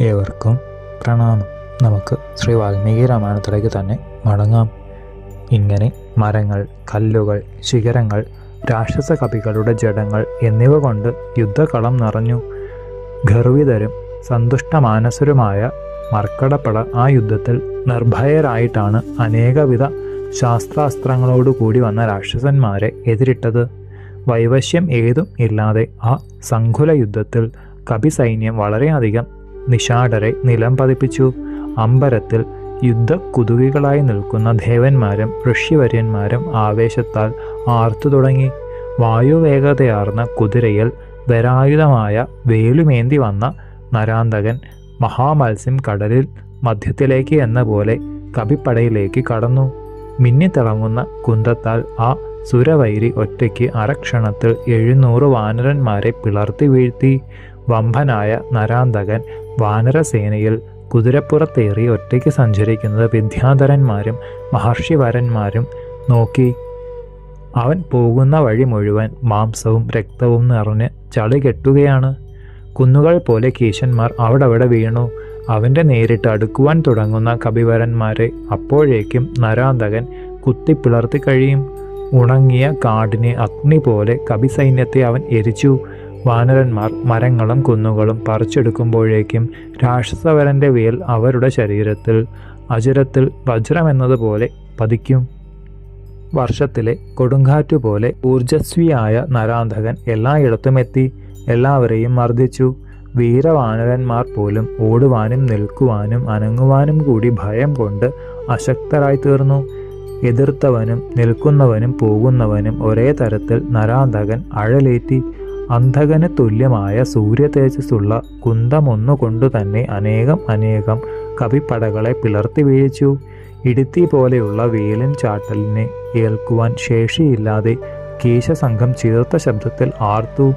ഏവർക്കും പ്രണാമം. നമുക്ക് ശ്രീ വാൽമീകി രാമായണത്തിലേക്ക് തന്നെ മടങ്ങാം. ഇങ്ങനെ മരങ്ങൾ കല്ലുകൾ ശിഖരങ്ങൾ രാക്ഷസ കവികളുടെ ജഡങ്ങൾ എന്നിവ കൊണ്ട് യുദ്ധക്കളം നിറഞ്ഞു. ഗർവിതരും സന്തുഷ്ടമാനസരുമായ മർക്കടപ്പട ആ യുദ്ധത്തിൽ നിർഭയരായിട്ടാണ് അനേകവിധ ശാസ്ത്രാസ്ത്രങ്ങളോടുകൂടി വന്ന രാക്ഷസന്മാരെ എതിരിട്ടത്. വൈവശ്യം ഏതും ഇല്ലാതെ ആ സങ്കുല യുദ്ധത്തിൽ കപി സൈന്യം വളരെയധികം നിഷാടരെ നിലം പതിപ്പിച്ചു. അമ്പരത്തിൽ യുദ്ധക്കുതുകികളായി നിൽക്കുന്ന ദേവന്മാരും ഋഷിവര്യന്മാരും ആവേശത്താൽ ആർത്തു തുടങ്ങി. വായുവേഗതയാർന്ന കുതിരയിൽ വരായുധമായ വേലുമേന്തി വന്ന നരാന്തകൻ മഹാമത്സ്യം കടലിൽ മധ്യത്തിലേക്ക് എന്ന പോലെ കപിപ്പടയിലേക്ക് കടന്നു. മിന്നിത്തിളങ്ങുന്ന കുന്തത്താൽ ആ സുരവൈരി ഒറ്റയ്ക്ക് അരക്ഷണത്തിൽ എഴുന്നൂറ് വാനരന്മാരെ പിളർത്തി വീഴ്ത്തി. വമ്പനായ നരാന്തകൻ വാനരസേനയിൽ കുതിരപ്പുറത്തേറി ഒറ്റയ്ക്ക് സഞ്ചരിക്കുന്നത് വിദ്യാധരന്മാരും മഹർഷിവരന്മാരും നോക്കി. അവൻ പോകുന്ന വഴി മുഴുവൻ മാംസവും രക്തവും നിറഞ്ഞ് ചളി കെട്ടുകയാണ്. കുന്നുകൾ പോലെ കീശന്മാർ അവിടവിടെ വീണു. അവന്റെ നേരിട്ട് അടുക്കുവാൻ തുടങ്ങുന്ന കപിവരന്മാരെ അപ്പോഴേക്കും നരാന്തകൻ കുത്തിപ്പിളർത്തി കഴിയും. ഉണങ്ങിയ കാടിനെ അഗ്നി പോലെ കപിസൈന്യത്തെ അവൻ എരിച്ചു. വാനരന്മാർ മരങ്ങളും കുന്നുകളും പറിച്ചെടുക്കുമ്പോഴേക്കും രാക്ഷസവരന്റെ വേൽ അവരുടെ ശരീരത്തിൽ അജരത്തിൽ വജ്രമെന്നതുപോലെ പതിക്കും. വർഷത്തിലെ കൊടുങ്കാറ്റുപോലെ ഊർജസ്വിയായ നരാന്തകൻ എല്ലായിടത്തും എത്തി എല്ലാവരെയും മർദ്ദിച്ചു. വീരവാനരന്മാർ പോലും ഓടുവാനും നിൽക്കുവാനും അനങ്ങുവാനും കൂടി ഭയം കൊണ്ട് അശക്തരായി തീർന്നു. എതിർത്തവനും നിൽക്കുന്നവനും പോകുന്നവനും ഒരേ തരത്തിൽ നരാന്തകൻ അഴലേറ്റി അന്ധകന് തുല്യമായ സൂര്യ തേജസ്സുള്ള കുന്തമൊന്നുകൊണ്ടു തന്നെ അനേകം അനേകം കവിപ്പടകളെ പിളർത്തി വീഴ്ച്ചു. ഇടുത്തി പോലെയുള്ള വേലൻ ചാട്ടലിനെ ഏൽക്കുവാൻ ശേഷിയില്ലാതെ കേശസംഘം ചീർത്ത ശബ്ദത്തിൽ ആർത്തു.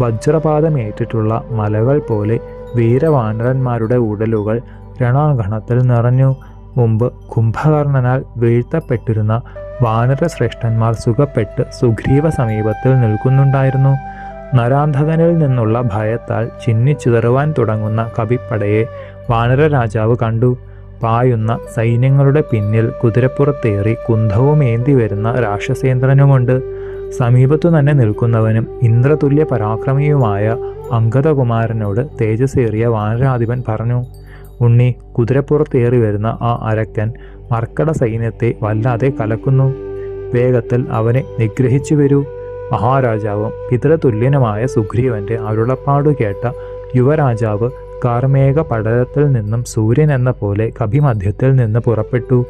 വജ്രപാതമേറ്റിട്ടുള്ള മലകൾ പോലെ വീരവാനരന്മാരുടെ ഉടലുകൾ രണാഗണത്തിൽ നിറഞ്ഞു. മുമ്പ് കുംഭകർണനാൽ വീഴ്ത്തപ്പെട്ടിരുന്ന വാനരശ്രേഷ്ഠന്മാർ സുഖപ്പെട്ട് സുഗ്രീവ സമീപത്തിൽ നിൽക്കുന്നുണ്ടായിരുന്നു. നരാന്ധകനിൽ നിന്നുള്ള ഭയത്താൽ ചിന്നിച്ചിതറുവാൻ തുടങ്ങുന്ന കവിപ്പടയെ വാനര രാജാവ് കണ്ടു. പായുന്ന സൈന്യങ്ങളുടെ പിന്നിൽ കുതിരപ്പുറത്തേറി കുന്തവുമേന്തി വരുന്ന രാക്ഷസേന്ദ്രനുമുണ്ട്. സമീപത്തു തന്നെ നിൽക്കുന്നവനും ഇന്ദ്രതുല്യ പരാക്രമിയുമായ അങ്കദകുമാരനോട് തേജസ്സേറിയ വാനരാധിപൻ പറഞ്ഞു ഉണ്ണി കുതിരപ്പുറത്തേറി വരുന്ന ആ അരക്കൻ മർക്കട സൈന്യത്തെ വല്ലാതെ കലക്കുന്നു. വേഗത്തിൽ അവനെ നിഗ്രഹിച്ചു വരൂ. മഹാരാജാവും പിതൃതുല്യനുമായ സുഗ്രീവന്റെ അരുളപ്പാടു കേട്ട യുവരാജാവ് കാർമേക പടലത്തിൽ നിന്നും സൂര്യൻ എന്ന പോലെ കഭിമധ്യത്തിൽ നിന്ന് പുറപ്പെട്ടു.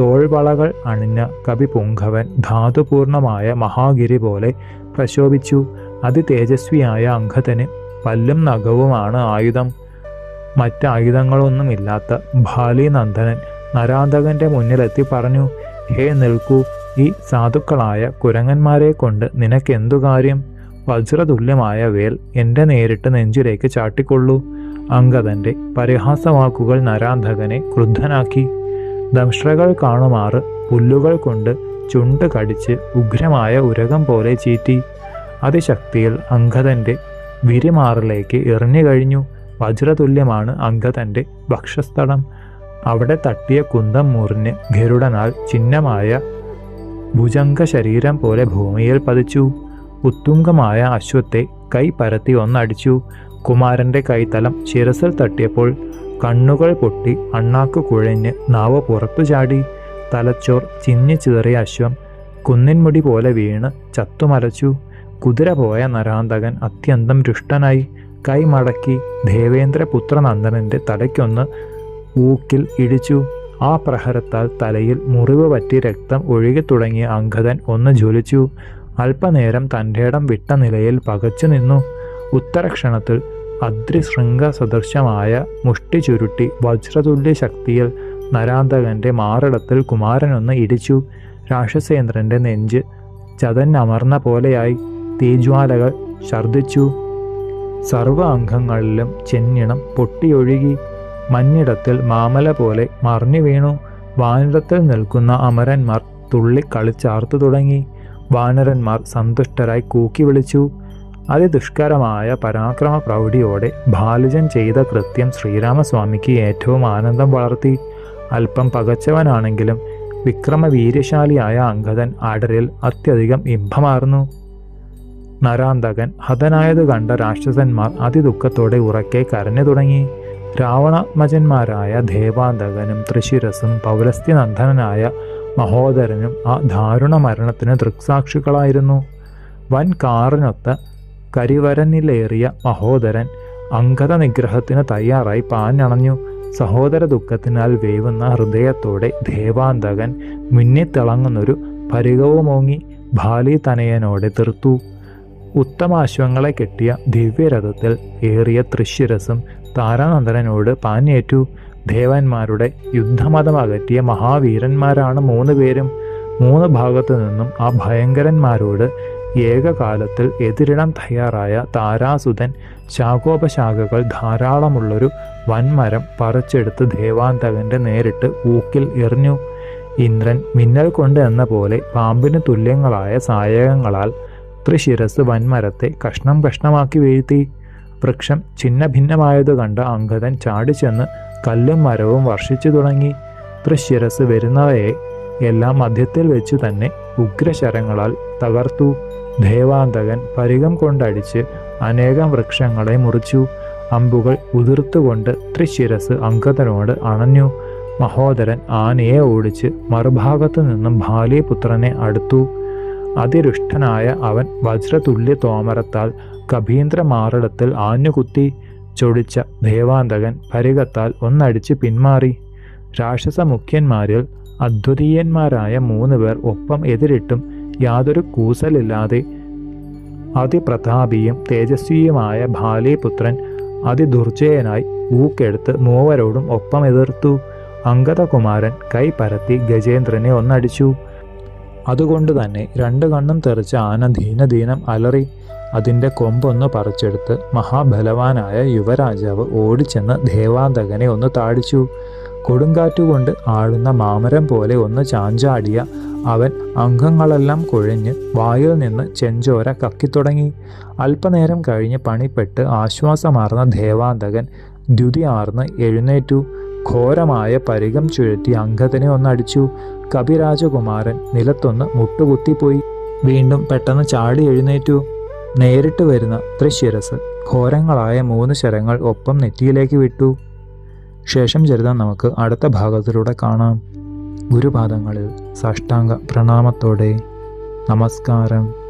തോൾവളകൾ അണിഞ്ഞ കവി പുങ്കവൻ ധാതുപൂർണമായ മഹാഗിരി പോലെ പ്രശോഭിച്ചു. അതിതേജസ്വിയായ അംഗത്തിന് പല്ലും നഖവുമാണ് ആയുധം. മറ്റായുധങ്ങളൊന്നുമില്ലാത്ത ബാലിനന്ദനൻ നരാന്തകന്റെ മുന്നിലെത്തി പറഞ്ഞു ഹേ നിൽക്കൂ ഈ സാധുക്കളായ കുരങ്ങന്മാരെ കൊണ്ട് നിനക്കെന്തു കാര്യം? വജ്രതുല്യമായ വേൽ എന്റെ നേരിട്ട് നെഞ്ചിലേക്ക് ചാട്ടിക്കൊള്ളൂ. അങ്കദന്റെ പരിഹാസവാക്കുകൾ നരാന്ധകനെ ക്രുദ്ധനാക്കി. ദംഷ്ട്രകൾ കാണുമാറ് പുല്ലുകൾ കൊണ്ട് ചുണ്ട് കടിച്ച് ഉഗ്രമായ ഉരകം പോലെ ചീറ്റി. അതിശക്തിയിൽ അങ്കദന്റെ വിരിമാറിലേക്ക് എറിഞ്ഞു കഴിഞ്ഞു. വജ്രതുല്യമാണ് അങ്കദന്റെ ഭക്ഷ്യസ്ഥലം അവിടെ തട്ടിയ കുന്തം മുറിഞ്ഞ് ഗരുഡനാൽ ചിഹ്നമായ ഭുജംഗ ശരീരം പോലെ ഭൂമിയിൽ പതിച്ചു. ഉത്തുംഗമായ അശ്വത്തെ കൈ പരത്തി ഒന്നടിച്ചു. കുമാരന്റെ കൈത്തലം ശിരസിൽ തട്ടിയപ്പോൾ കണ്ണുകൾ പൊട്ടി അണ്ണാക്കു കുഴഞ്ഞ് നാവ് പുറത്തു ചാടി. തലച്ചോർ ചിന്നി ചിതറിയ അശ്വം കുന്നിൻമുടി പോലെ വീണ് ചത്തുമലച്ചു. കുതിര പോയ നരാന്തകൻ അത്യന്തം രുഷ്ടനായി കൈമടക്കി ദേവേന്ദ്രപുത്രനന്ദനന്റെ തലയ്ക്കൊന്ന് ഊക്കിൽ ഇടിച്ചു. ആ പ്രഹരത്താൽ തലയിൽ മുറിവ് പറ്റി രക്തം ഒഴുകി തുടങ്ങിയ അങ്കദൻ ഒന്ന് ജ്വലിച്ചു. അല്പനേരം തന്റെ ഇടം വിട്ട നിലയിൽ പകച്ചു നിന്നു. ഉത്തരക്ഷണത്തിൽ അദ്രിശൃംഗ സദൃശമായ മുഷ്ടി ചുരുട്ടി വജ്രതുല്യ ശക്തിയിൽ നരാന്തകന്റെ മാറിടത്തിൽ കുമാരനൊന്ന് ഇടിച്ചു. രാക്ഷസേന്ദ്രന്റെ നെഞ്ച് ചതന്നമർന്ന പോലെയായി. തീജ്വാലകൾ ഛർദിച്ചു സർവ അംഗങ്ങളിലും ചെന്നിണം പൊട്ടിയൊഴുകി. മഞ്ഞിടത്തിൽ മാമല പോലെ മറിഞ്ഞു വീണു. വാനിടത്തിൽ നിൽക്കുന്ന അമരന്മാർ തുള്ളി കളിച്ചാർത്തു തുടങ്ങി. വാനരന്മാർ സന്തുഷ്ടരായി കൂക്കി വിളിച്ചു. അതിദുഷ്കരമായ പരാക്രമ പ്രൗഢിയോടെ ബാലുജൻ ചെയ്ത കൃത്യം ശ്രീരാമസ്വാമിക്ക് ഏറ്റവും ആനന്ദം വളർത്തി. അല്പം പകച്ചവനാണെങ്കിലും വിക്രമവീര്യശാലിയായ അംഗതൻ ആടറിൽ അത്യധികം ഇമ്പമാർന്നു. നരാന്തകൻ ഹതനായത് കണ്ട രാക്ഷസന്മാർ അതിദുഃഖത്തോടെ ഉറക്കെ കരഞ്ഞു തുടങ്ങി. രാവണാത്മജന്മാരായ ദേവാന്തകനും തൃശിരസും പൗലസ്ത്യനന്ദനായ മഹോദരനും ആ ദാരുണ മരണത്തിന് ദൃക്സാക്ഷികളായിരുന്നു. വൻ കാറിനൊത്ത കരിവരനിലേറിയ മഹോദരൻ അംഗത നിഗ്രഹത്തിന് തയ്യാറായി പാഞ്ഞണഞ്ഞു. സഹോദര ദുഃഖത്തിനാൽ വേവുന്ന ഹൃദയത്തോടെ ദേവാന്തകൻ മുന്നിത്തിളങ്ങുന്നൊരു പരികവുമോങ്ങി ഭാലി തനയനോടെ തീർത്തു. ഉത്തമാശ്വങ്ങളെ കെട്ടിയ ദിവ്യരഥത്തിൽ ഏറിയ തൃശ്ശിരസും താരാനന്ദനോട് പാഞ്ഞേറ്റു. ദേവന്മാരുടെ യുദ്ധമതം അകറ്റിയ മഹാവീരന്മാരാണ് മൂന്ന് പേരും. മൂന്ന് ഭാഗത്തു നിന്നും ആ ഭയങ്കരന്മാരോട് ഏകകാലത്തിൽ എതിരിടാൻ തയ്യാറായ താരാസുതൻ ശാഖോപശാഖകൾ ധാരാളമുള്ളൊരു വൻമരം പറിച്ചെടുത്ത് ദേവാന്തകന്റെ നേരിട്ട് ഊക്കിൽ എറിഞ്ഞു. ഇന്ദ്രൻ മിന്നൽ കൊണ്ട് എന്ന പോലെ പാമ്പിന് തുല്യങ്ങളായ സായകങ്ങളാൽ ത്രിശിരസ് വൻമരത്തെ കഷ്ണം കഷ്ണമാക്കി വീഴ്ത്തി. വൃക്ഷം ഛിന്ന ഭിന്നമായത് കണ്ട അങ്കദൻ ചാടിച്ചെന്ന് കല്ലും മരവും വർഷിച്ചു തുടങ്ങി. തൃശിരസ് വരുന്നവയെ എല്ലാം മധ്യത്തിൽ വെച്ചു തന്നെ ഉഗ്രശരങ്ങളാൽ തകർത്തു. ദേവാന്തകൻ പരികം കൊണ്ടടിച്ച് അനേകം വൃക്ഷങ്ങളെ മുറിച്ചു. അമ്പുകൾ ഉതിർത്തുകൊണ്ട് തൃശിരസ് അങ്കദനോട് അണഞ്ഞു. മഹോദരൻ ആനയെ ഓടിച്ച് മറുഭാഗത്തു നിന്നും ഭാലിപുത്രനെ അടുത്തു. അതിരുഷ്ടനായ അവൻ വജ്രതുല്യ തോമരത്താൽ കഭീന്ദ്ര മാറിടത്തിൽ ആഞ്ഞുകുത്തി ചൊടിച്ച ദേവാന്തകൻ പരികത്താൽ ഒന്നടിച്ച് പിന്മാറി. രാക്ഷസ മുഖ്യന്മാരിൽ അദ്വിതീയന്മാരായ മൂന്ന് പേർ ഒപ്പം എതിരിട്ടും യാതൊരു കൂസലില്ലാതെ അതിപ്രതാപിയും തേജസ്വിയുമായ ബാലിപുത്രൻ അതിദുർജയനായി ഊക്കെടുത്ത് മൂവരോടും ഒപ്പം എതിർത്തു. അങ്കദകുമാരൻ കൈ പരത്തി ഗജേന്ദ്രനെ ഒന്നടിച്ചു. അതുകൊണ്ട് തന്നെ രണ്ട് കണ്ണും തെറിച്ച് ആന ദീനദീനം അലറി അതിന്റെ കൊമ്പൊന്ന് പറിച്ചെടുത്ത് മഹാബലവാനായ യുവരാജാവ് ഓടിച്ചെന്ന് ദേവാന്തകനെ ഒന്ന് താടിച്ചു. കൊടുങ്കാറ്റുകൊണ്ട് ആടുന്ന മാമരം പോലെ ഒന്ന് ചാഞ്ചാടിയ അവൻ അംഗങ്ങളെല്ലാം കുഴഞ്ഞ് വായിൽ നിന്ന് ചെഞ്ചോര കക്കിത്തുടങ്ങി. അല്പനേരം കഴിഞ്ഞ് പണിപ്പെട്ട് ആശ്വാസമാർന്ന ദേവാന്തകൻ ദ്യുതി ആർന്ന് എഴുന്നേറ്റു. ഘോരമായ പരികം ചുഴറ്റി അംഗത്തിനെ ഒന്നടിച്ചു. കപിരാജകുമാരൻ നിലത്തൊന്ന് മുട്ടുകുത്തിപ്പോയി. വീണ്ടും പെട്ടെന്ന് ചാടി എഴുന്നേറ്റു. നേരിട്ട് വരുന്ന തൃശ്ശിരസ് ഘോരങ്ങളായ മൂന്ന് ശരങ്ങൾ ഒപ്പം നെറ്റിയിലേക്ക് വിട്ടു. ശേഷം ചരിതം നമുക്ക് അടുത്ത ഭാഗത്തിലൂടെ കാണാം. ഗുരുപാദങ്ങളിൽ സാഷ്ടാംഗ പ്രണാമത്തോടെ നമസ്കാരം.